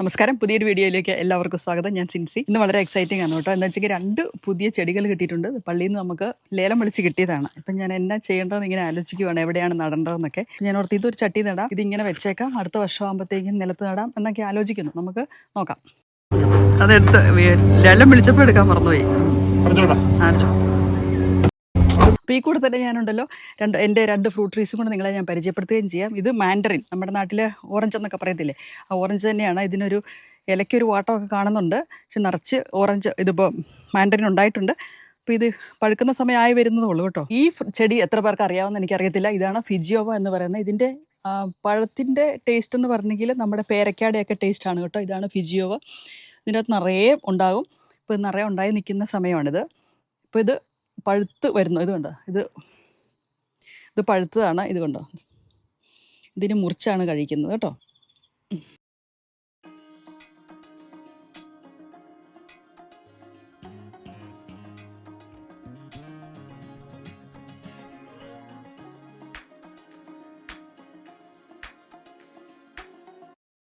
നമസ്കാരം. പുതിയൊരു വീഡിയോയിലേക്ക് എല്ലാവർക്കും സ്വാഗതം. ഞാൻ സിൻസി. ഇന്ന് വളരെ എക്സൈറ്റിംഗ് ആണ് കേട്ടോ. എന്താ വെച്ചാൽ രണ്ട് പുതിയ ചെടികൾ കിട്ടിയിട്ടുണ്ട്. പള്ളിയിൽ നിന്ന് നമുക്ക് ലേലം വിളിച്ച് കിട്ടിയതാണ്. ഇപ്പം ഞാൻ എന്നാ ചെയ്യേണ്ടതെന്ന് ഇങ്ങനെ ആലോചിക്കുവാണ്. എവിടെയാണ് നടേണ്ടതെന്നൊക്കെ ഞാൻ ഓർത്ത് ഇതൊരു ചട്ടി നടാം. ഇതിങ്ങനെ വെച്ചേക്കാം. അടുത്ത വർഷം ആകുമ്പോഴത്തേക്കും നിലത്ത് നടാം എന്നൊക്കെ ആലോചിക്കുന്നു. നമുക്ക് നോക്കാം. അതെടുത്ത് ലേലം വിളിച്ചപ്പോൾ എടുക്കാൻ മറന്നുപോയി. ആലോചിച്ചോ അപ്പോൾ ഈ കൂടെ തന്നെ ഞാനുണ്ടല്ലോ. രണ്ട് എന്റെ രണ്ട് ഫ്രൂട്ട് ട്രീസും കൂടെ നിങ്ങളെ ഞാൻ പരിചയപ്പെടുത്തുകയും ചെയ്യാം. ഇത് മാൻഡറിൻ നമ്മുടെ നാട്ടിലെ ഓറഞ്ച് എന്നൊക്കെ പറയത്തില്ലേ? ആ ഓറഞ്ച് തന്നെയാണ് ഇതിനൊരു ഇലയ്ക്കൊരു വാട്ടമൊക്കെ കാണുന്നുണ്ട്. പക്ഷെ നിറച്ച് ഓറഞ്ച് ഇതിപ്പോൾ മാൻഡറിൻ ഉണ്ടായിട്ടുണ്ട്. അപ്പോൾ ഇത് പഴുക്കുന്ന സമയമായി വരുന്നതേ ഉള്ളൂ കേട്ടോ. ഈ ചെടി എത്ര പേർക്ക് അറിയാമെന്ന് എനിക്കറിയത്തില്ല. ഇതാണ് ഫിജിയോവ എന്ന് പറയുന്നത്. ഇതിന്റെ പഴത്തിന്റെ ടേസ്റ്റ് എന്ന് പറഞ്ഞെങ്കിൽ നമ്മുടെ പേരക്കാടെയൊക്കെ ടേസ്റ്റാണ് കേട്ടോ. ഇതാണ് ഫിജിയോവ. ഇതിന്റെ അകത്ത് നിറയെ ഉണ്ടാകും. ഇപ്പോൾ നിറയെ ഉണ്ടായി നിൽക്കുന്ന സമയമാണിത്. ഇപ്പോൾ ഇത് പഴുത്ത് വരുന്നു. ഇത് കണ്ടോ? ഇത് ഇത് പഴുത്തതാണ്. ഇത് കണ്ടോ? ഇതിന് മുറിച്ചാണ് കഴിക്കുന്നത് കേട്ടോ.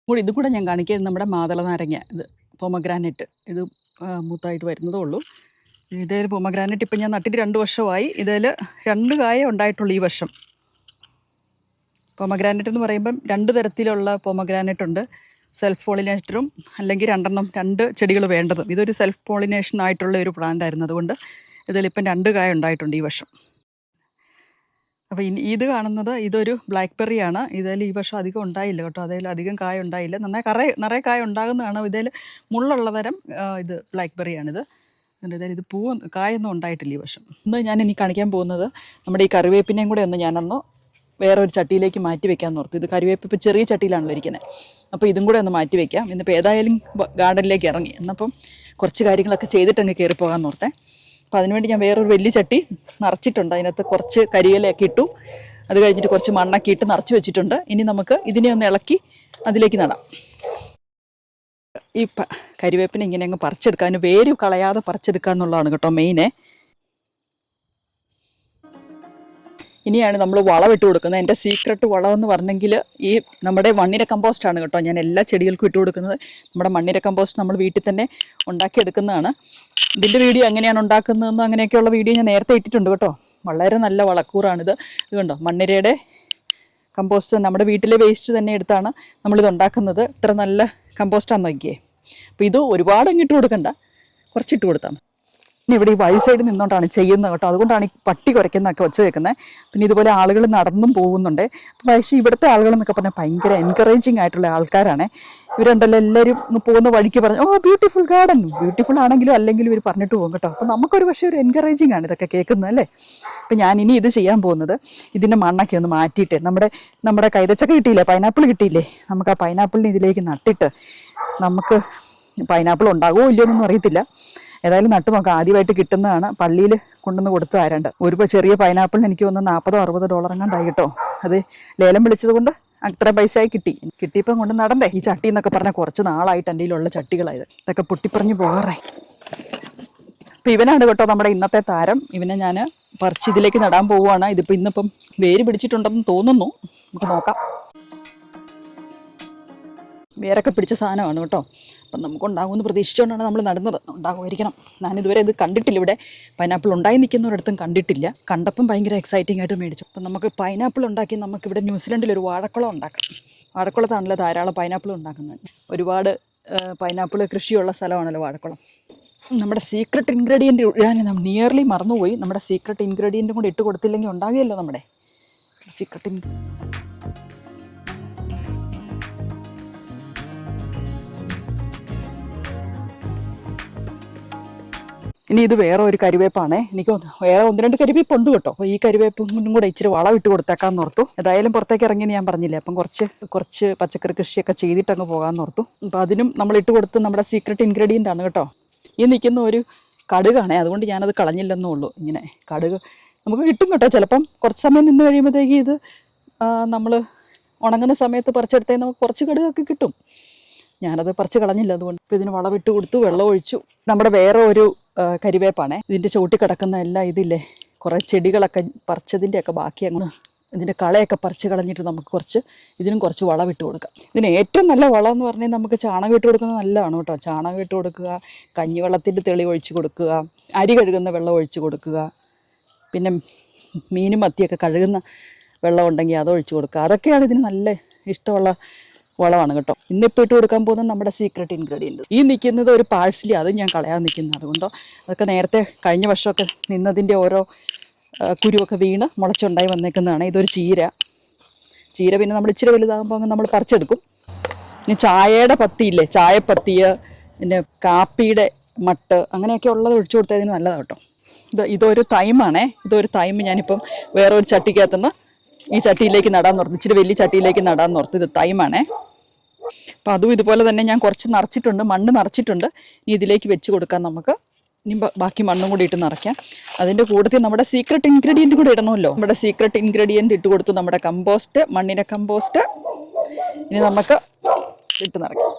കൂടി ഇതും കൂടെ ഞാൻ കാണിക്കുക നമ്മുടെ മാതള നാരങ്ങ ഇത് പൊമഗ്രാനൈറ്റ്. ഇത് മൂത്തായിട്ട് വരുന്നതേ ഉള്ളൂ. ഇതിൽ പൊമഗ്രാനൈറ്റ് ഇപ്പം ഞാൻ നട്ടിട്ട് രണ്ട് വർഷമായി. ഇതിൽ രണ്ട് കായ ഉണ്ടായിട്ടുള്ളൂ ഈ വർഷം. പൊമഗ്രാനൈറ്റ് എന്ന് പറയുമ്പം രണ്ട് തരത്തിലുള്ള പൊമഗ്രാനൈറ്റ് ഉണ്ട് സെൽഫ് പോളിനേറ്ററും അല്ലെങ്കിൽ രണ്ടെണ്ണം രണ്ട് ചെടികൾ വേണ്ടതും. ഇതൊരു സെൽഫ് പോളിനേഷൻ ആയിട്ടുള്ള ഒരു പ്ലാന്റ് ആയിരുന്നു. അതുകൊണ്ട് ഇതിലിപ്പം രണ്ട് കായ ഉണ്ടായിട്ടുണ്ട് ഈ വർഷം. അപ്പോൾ ഇനി ഇത് കാണുന്നത് ഇതൊരു ബ്ലാക്ക് ബെറി ആണ്. ഇതിൽ ഈ വർഷം അധികം ഉണ്ടായില്ല കേട്ടോ. അതിൽ അധികം കായ ഉണ്ടായില്ല. നന്നായി കറ നിറയെ കായ ഉണ്ടാകുന്നതാണ്. ഇതിൽ മുള്ളുള്ള തരം ഇത് ബ്ലാക്ക് ബെറിയാണിത് ഇതിൽ ഇത് പൂവ് കായൊന്നും ഉണ്ടായിട്ടില്ല ഈ വർഷം. ഇന്ന് ഞാൻ ഇനി കാണിക്കാൻ പോകുന്നത് നമ്മുടെ ഈ കറിവേപ്പിനെയും കൂടെ ഒന്ന് ഞാനൊന്ന് വേറെ ഒരു ചട്ടിയിലേക്ക് മാറ്റി വെക്കാൻ ഓർത്തു. ഇത് കറിവേപ്പ് ഇപ്പോൾ ചെറിയ ചട്ടിയിലാണല്ലോ ഇരിക്കുന്നത് അപ്പോൾ ഇതും കൂടെ ഒന്ന് മാറ്റി വെക്കാം. ഇന്നിപ്പോൾ ഏതായാലും ഗാർഡനിലേക്ക് ഇറങ്ങി. എന്നപ്പം കുറച്ച് കാര്യങ്ങളൊക്കെ ചെയ്തിട്ട് അങ്ങ് കയറി പോകാൻ ഓർത്തേ. അപ്പോൾ അതിനുവേണ്ടി ഞാൻ വേറൊരു വലിയ ചട്ടി നിറച്ചിട്ടുണ്ട്. അതിനകത്ത് കുറച്ച് കരിയിലയൊക്കെ ഇട്ടു. അത് കഴിഞ്ഞിട്ട് കുറച്ച് മണ്ണൊക്കെ ഇട്ട് നിറച്ച് വെച്ചിട്ടുണ്ട്. ഇനി നമുക്ക് ഇതിനെ ഒന്ന് ഇളക്കി അതിലേക്ക് നടാം. ഈ കരിവേപ്പിനെ ഇങ്ങനെ അങ്ങ് പറിച്ചെടുക്കുക അതിന് വേര് കളയാതെ പറിച്ചെടുക്കുക എന്നുള്ളതാണ് കേട്ടോ മെയിനെ ഇനിയാണ് നമ്മൾ വളമിട്ട് കൊടുക്കുന്നത്. എന്റെ സീക്രട്ട് വളം എന്ന് പറഞ്ഞെങ്കിൽ ഈ നമ്മുടെ മണ്ണിര കമ്പോസ്റ്റ് ആണ് കേട്ടോ ഞാൻ എല്ലാ ചെടികൾക്കും ഇട്ട് കൊടുക്കുന്നത്. നമ്മുടെ മണ്ണിര കമ്പോസ്റ്റ് നമ്മൾ വീട്ടിൽ തന്നെ ഉണ്ടാക്കിയെടുക്കുന്നതാണ്. ഇതിന്റെ വീഡിയോ എങ്ങനെയാണ് ഉണ്ടാക്കുന്നതെന്ന് അങ്ങനെയൊക്കെയുള്ള വീഡിയോ ഞാൻ നേരത്തെ ഇട്ടിട്ടുണ്ട് കേട്ടോ. വളരെ നല്ല വളക്കൂറാണിത്. ഇത് കണ്ടോ? മണ്ണിരയുടെ കമ്പോസ്റ്റ് നമ്മുടെ വീട്ടിലെ വേസ്റ്റ് തന്നെ എടുത്താണ് നമ്മളിത് ഉണ്ടാക്കുന്നത്. ഇത്ര നല്ല കമ്പോസ്റ്റാന്ന് നോക്കിയേ. അപ്പോൾ ഇത് ഒരുപാട് അങ്ങിട്ട് കൊടുക്കണ്ട. കുറച്ചിട്ട് കൊടുത്താൽ പിന്നെ ഇവിടെ ഈ വഴി സൈഡിൽ നിന്നുകൊണ്ടാണ് ചെയ്യുന്നത് കേട്ടോ. അതുകൊണ്ടാണ് ഈ പട്ടി കുരയ്ക്കുന്നതൊക്കെ വെച്ച് വെക്കുന്നത് പിന്നെ ഇതുപോലെ ആളുകൾ നടന്നും പോകുന്നുണ്ട്. പക്ഷേ ഇവിടുത്തെ ആളുകൾ എന്നൊക്കെ പറഞ്ഞാൽ ഭയങ്കര എൻകറേജിങ് ആയിട്ടുള്ള ആൾക്കാരാണ്. ഇവരുണ്ടല്ലോ എല്ലാവരും പോകുന്ന വഴിക്ക് പറഞ്ഞു ഓ ബ്യൂട്ടിഫുൾ ഗാർഡൻ ബ്യൂട്ടിഫുൾ ആണെങ്കിലും അല്ലെങ്കിലും ഇവർ പറഞ്ഞിട്ട് പോകും കേട്ടോ. അപ്പം നമുക്കൊരു പക്ഷേ ഒരു എൻകറേജിങ് ആണ് ഇതൊക്കെ കേൾക്കുന്നത് അല്ലേ? അപ്പം ഞാൻ ഇനി ഇത് ചെയ്യാൻ പോകുന്നത് ഇതിന്റെ മണ്ണൊക്കെ ഒന്ന് മാറ്റിയിട്ട് നമ്മുടെ നമ്മുടെ കൈതച്ചക്ക കിട്ടിയില്ലേ? പൈനാപ്പിൾ കിട്ടിയില്ലേ? നമുക്ക് ആ പൈനാപ്പിളിനെ ഇതിലേക്ക് നട്ടിട്ട് നമുക്ക് പൈനാപ്പിൾ ഉണ്ടാകുമോ ഇല്ലയോ എന്നൊന്നും അറിയത്തില്ല. ഏതായാലും നട്ട് നോക്കാം. ആദ്യമായിട്ട് കിട്ടുന്നതാണ്. പള്ളിയിൽ കൊണ്ടുവന്ന് കൊടുത്ത് തരേണ്ടത് ഒരു ചെറിയ പൈനാപ്പിളിന് എനിക്ക് ഒന്ന് നാൽപ്പതോ അറുപതോ ഡോളർ എങ്ങാണ്ടായി കേട്ടോ. അത് ലേലം വിളിച്ചത് കൊണ്ട് അത്ര പൈസയായി കിട്ടി. കിട്ടിയപ്പം കൊണ്ട് നടണ്ടേ. ഈ ചട്ടി എന്നൊക്കെ പറഞ്ഞാൽ കുറച്ച് നാളായിട്ട് എന്റെ കയ്യിലുള്ള ചട്ടികളായത്. ഇതൊക്കെ പൊട്ടിപ്പറഞ്ഞ് പോകാറായി. അപ്പം ഇവനാണ് കേട്ടോ നമ്മുടെ ഇന്നത്തെ താരം. ഇവനെ ഞാൻ പറിച്ച് ഇതിലേക്ക് നടാൻ പോവുകയാണ്. ഇതിപ്പോൾ ഇന്നിപ്പം വേര് പിടിച്ചിട്ടുണ്ടെന്ന് തോന്നുന്നു. നമുക്ക് നോക്കാം. വേരൊക്കെ പിടിച്ച സാധനമാണ് കേട്ടോ. അപ്പം നമുക്ക് ഉണ്ടാകുമെന്ന് പ്രതീക്ഷിച്ചുകൊണ്ടാണ് നമ്മൾ നടന്നത്. ഉണ്ടാകുമായിരിക്കണം. ഞാൻ ഇതുവരെ ഇത് കണ്ടിട്ടില്ല. ഇവിടെ പൈനാപ്പിൾ ഉണ്ടായി നിൽക്കുന്നവരടുത്തും കണ്ടിട്ടില്ല. കണ്ടപ്പം ഭയങ്കര എക്സൈറ്റിംഗ് ആയിട്ട് മേടിച്ചു. അപ്പം നമുക്ക് പൈനാപ്പിൾ ഉണ്ടാക്കി നമുക്ക് ഇവിടെ ന്യൂസിലൻഡിൽ ഒരു വാഴക്കുളം ഉണ്ടാക്കാം. വാഴക്കുളത്താണല്ലോ ധാരാളം പൈനാപ്പിൾ ഉണ്ടാക്കുന്നത്. ഒരുപാട് പൈനാപ്പിൾ കൃഷിയുള്ള സ്ഥലമാണല്ലോ വാഴക്കുളം. നമ്മുടെ സീക്രട്ട് ഇൻഗ്രീഡിയന്റ് ഞാൻ നിയർലി മറന്നുപോയി. നമ്മുടെ സീക്രട്ട് ഇൻഗ്രീഡിയന്റും കൂടി ഇട്ട് കൊടുത്തില്ലെങ്കിൽ ഉണ്ടാകുമല്ലോ നമ്മുടെ സീക്രട്ട് ഇൻ ഇനി ഇത് വേറെ ഒരു കരിവേപ്പാണേ. എനിക്ക് വേറെ ഒന്ന് രണ്ട് കരിവേപ്പ് ഉണ്ട് കേട്ടോ. അപ്പോൾ ഈ കരിവേപ്പും കൂടെ ഇച്ചിരി വളം ഇട്ട് കൊടുത്തേക്കാന്ന് ഓർത്തു. ഏതായാലും പുറത്തേക്ക് ഇറങ്ങി ഞാൻ പറഞ്ഞില്ലേ. അപ്പം കുറച്ച് കുറച്ച് പച്ചക്കറി കൃഷിയൊക്കെ ചെയ്തിട്ട് അങ്ങ് പോകാമെന്ന് ഓർത്തു. അപ്പോൾ അതിനും നമ്മൾ ഇട്ട് കൊടുത്ത് നമ്മുടെ സീക്രട്ട് ഇൻഗ്രീഡിയന്റ് ആണ് കേട്ടോ. ഈ നിൽക്കുന്ന ഒരു കടുകാണേ. അതുകൊണ്ട് ഞാനത് കളഞ്ഞില്ലെന്നേ ഉള്ളൂ. ഇങ്ങനെ കടുക് നമുക്ക് കിട്ടും കേട്ടോ. ചിലപ്പം കുറച്ച് സമയം നിന്ന് കഴിയുമ്പോഴത്തേക്ക് ഇത് നമ്മൾ ഉണങ്ങുന്ന സമയത്ത് പറിച്ചെടുത്തേ നമുക്ക് കുറച്ച് കടുകൊക്കെ കിട്ടും. ഞാനത് പറിച്ച് കളഞ്ഞില്ല. അതുകൊണ്ട് ഇപ്പം ഇതിന് വളമിട്ട് കൊടുത്തു വെള്ളം ഒഴിച്ചു. നമ്മുടെ വേറെ ഒരു കരിവേപ്പാണേ. ഇതിന്റെ ചോട്ടി കിടക്കുന്ന എല്ലാം ഇതില്ലേ കുറേ ചെടികളൊക്കെ പറിച്ചതിന്റെയൊക്കെ ബാക്കി അങ്ങ് ഇതിന്റെ കളയൊക്കെ പറിച്ച് കളഞ്ഞിട്ട് നമുക്ക് കുറച്ച് ഇതിനും കുറച്ച് വളം ഇട്ട് കൊടുക്കാം. ഇതിന് ഏറ്റവും നല്ല വളം എന്ന് പറഞ്ഞാൽ നമുക്ക് ചാണകം ഇട്ട് കൊടുക്കുന്നത് നല്ലതാണ് കേട്ടോ. ചാണകം ഇട്ട് കൊടുക്കുക കഞ്ഞിവെള്ളത്തിന്റെ തെളി ഒഴിച്ച് കൊടുക്കുക അരി കഴുകുന്ന വെള്ളം ഒഴിച്ച് കൊടുക്കുക പിന്നെ മീനും മത്തിയൊക്കെ കഴുകുന്ന വെള്ളം ഉണ്ടെങ്കിൽ അത് ഒഴിച്ച് കൊടുക്കുക. അതൊക്കെയാണ് ഇതിന് നല്ല ഇഷ്ടമുള്ള വളമാണ് കേട്ടോ. ഇന്നിപ്പോൾ ഇട്ട് കൊടുക്കാൻ പോകുന്നത് നമ്മുടെ സീക്രട്ട് ഇൻഗ്രീഡിയന്റ് ഈ നിൽക്കുന്നത് ഒരു പാഴ്സലി അതും ഞാൻ കളയാൻ നിൽക്കുന്നത് അതുകൊണ്ടോ അതൊക്കെ നേരത്തെ കഴിഞ്ഞ വർഷമൊക്കെ നിന്നതിന്റെ ഓരോ കുരുവൊക്കെ വീണ് മുളച്ചുണ്ടായി വന്നേക്കുന്നതാണ്. ഇതൊരു ചീര. ചീര പിന്നെ നമ്മൾ ഇച്ചിരി വലുതാകുമ്പോൾ അങ്ങ് നമ്മൾ പറിച്ചെടുക്കും. ഇനി ചായയുടെ പത്തിയില്ലേ ചായപ്പത്തിയ പിന്നെ കാപ്പിയുടെ മട്ട് അങ്ങനെയൊക്കെ ഉള്ളത് ഒഴിച്ചു കൊടുത്തതിന് നല്ലതാണ് കേട്ടോ. ഇത് ഇതൊരു തൈമാണേ ഇതൊരു തൈമ് ഞാനിപ്പം വേറൊരു ചട്ടിക്കകത്തുനിന്ന് ഈ ചട്ടിയിലേക്ക് നടാൻ ഓർത്ത് ഇച്ചിരി വലിയ ചട്ടിയിലേക്ക് നടാൻ ഓർത്ത് ഇത് തൈമാണേ അപ്പം അതും ഇതുപോലെ തന്നെ ഞാൻ കുറച്ച് നിറച്ചിട്ടുണ്ട് മണ്ണ് നിറച്ചിട്ടുണ്ട്. ഇനി ഇതിലേക്ക് വെച്ച് കൊടുക്കാം നമുക്ക്. ഇനി ബാക്കി മണ്ണും കൂടി ഇട്ട് നിറയ്ക്കാം. അതിന്റെ കൂട്ടത്തിൽ നമ്മുടെ സീക്രട്ട് ഇൻഗ്രീഡിയന്റ് കൂടി ഇടണമല്ലോ. നമ്മുടെ സീക്രട്ട് ഇൻഗ്രീഡിയന്റ് ഇട്ട് കൊടുത്തു നമ്മുടെ കമ്പോസ്റ്റ് മണ്ണിന്റെ കമ്പോസ്റ്റ് ഇനി നമുക്ക് ഇട്ട് നിറയ്ക്കാം.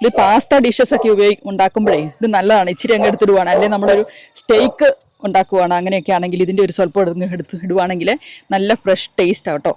ഇത് പാസ്ത ഡിഷസ് ഒക്കെ ഉപയോഗി ഉണ്ടാക്കുമ്പോഴേ ഇത് നല്ലതാണ്. ഇച്ചിരി അങ്ങ് എടുത്തിടുവാണ്. അല്ലെങ്കിൽ നമ്മളൊരു സ്റ്റേക്ക് ഉണ്ടാക്കുവാണ്. അങ്ങനെയൊക്കെ ആണെങ്കിൽ ഇതിന്റെ ഒരു സ്വല്പം എടുത്ത് എടുത്ത് ഇടുവാണെങ്കിൽ നല്ല ഫ്രഷ് ടേസ്റ്റ് ആട്ടോ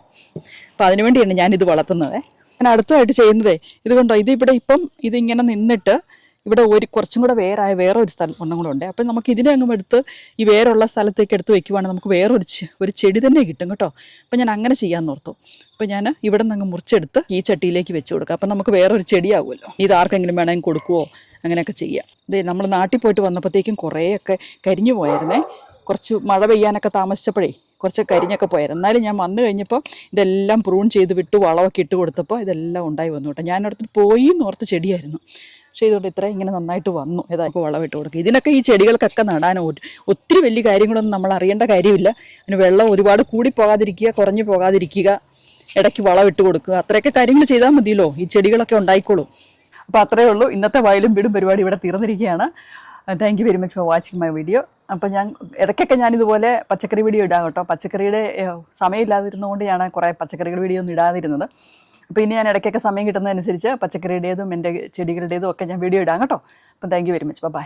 അപ്പോൾ അതിനുവേണ്ടിയാണ് ഞാനിത് വളർത്തുന്നത്. ഞാൻ അടുത്തതായിട്ട് ചെയ്യുന്നതേ ഇതുകൊണ്ടോ ഇത് ഇവിടെ ഇപ്പം ഇതിങ്ങനെ നിന്നിട്ട് ഇവിടെ ഒരു കുറച്ചും കൂടെ വേറായ വേറെ ഒരു സ്ഥലം ഒന്നും കൂടെ ഉണ്ട്. അപ്പം നമുക്ക് ഇതിനെ അങ്ങ് എടുത്ത് ഈ വേറുള്ള സ്ഥലത്തേക്ക് എടുത്ത് വെക്കുവാണെങ്കിൽ നമുക്ക് വേറൊരു ഒരു ചെടി തന്നെ കിട്ടും കേട്ടോ. അപ്പം ഞാൻ അങ്ങനെ ചെയ്യാൻ ഓർത്തു. അപ്പം ഞാൻ ഇവിടെ നിന്ന് അങ്ങ് മുറിച്ചെടുത്ത് ഈ ചട്ടിയിലേക്ക് വെച്ച് കൊടുക്കാം. അപ്പം നമുക്ക് വേറൊരു ചെടിയാവുമല്ലോ. ഇത് ആർക്കെങ്കിലും വേണമെങ്കിൽ കൊടുക്കുവോ? അങ്ങനെയൊക്കെ ചെയ്യാം. ഇതേ നമ്മൾ നാട്ടിൽ പോയിട്ട് വന്നപ്പോഴത്തേക്കും കുറേയൊക്കെ കരിഞ്ഞു പോയായിരുന്നേ. കുറച്ച് മഴ പെയ്യാനൊക്കെ താമസിച്ചപ്പോഴേ കുറച്ച് കരിഞ്ഞൊക്കെ പോയായിരുന്നു. എന്നാലും ഞാൻ വന്നു കഴിഞ്ഞപ്പോൾ ഇതെല്ലാം പ്രൂൺ ചെയ്ത് വിട്ടു വളമൊക്കെ ഇട്ട് കൊടുത്തപ്പോൾ ഇതെല്ലാം ഉണ്ടായി വന്നു കേട്ടോ. ഞാൻ അടുത്ത് പോയി നോർത്ത് ചെടിയായിരുന്നു. പക്ഷേ ഇതുകൊണ്ട് ഇത്ര ഇങ്ങനെ നന്നായിട്ട് വന്നു. ഏതായാലും വളമിട്ട് കൊടുക്കുക. ഇതിനൊക്കെ ഈ ചെടികൾക്കൊക്കെ നടാൻ ഒത്തിരി വലിയ കാര്യങ്ങളൊന്നും നമ്മൾ അറിയേണ്ട കാര്യമില്ല. അതിന് വെള്ളം ഒരുപാട് കൂടി പോകാതിരിക്കുക കുറഞ്ഞു പോകാതിരിക്കുക ഇടയ്ക്ക് വളമിട്ട് കൊടുക്കുക. അത്രയൊക്കെ കാര്യങ്ങൾ ചെയ്താൽ മതിയല്ലോ. ഈ ചെടികളൊക്കെ ഉണ്ടായിക്കോളും. അപ്പോൾ അത്രയേ ഉള്ളൂ. ഇന്നത്തെ വയലും വീടും പരിപാടി ഇവിടെ തീർന്നിരിക്കുകയാണ്. Thank you very much for watching my video അപ്പോൾ ഞാൻ ഇടയ്ക്കൊക്കെ ഞാനിതുപോലെ പച്ചക്കറി വീഡിയോ ഇടാം കേട്ടോ. പച്ചക്കറിയുടെ ഏഹ്, സമയമില്ലാതിരുന്നതുകൊണ്ട് ഞാൻ കുറേ പച്ചക്കറികൾ വീഡിയോ ഒന്നും ഇടാതിരുന്നത്. അപ്പോൾ ഇനി ഞാൻ ഇടയ്ക്കൊക്കെ സമയം കിട്ടുന്നതനുസരിച്ച് പച്ചക്കറിയുടേതും എന്റെ ചെടികളുടേതും ഒക്കെ ഞാൻ വീഡിയോ ഇടാം കേട്ടോ. അപ്പം thank you very much bye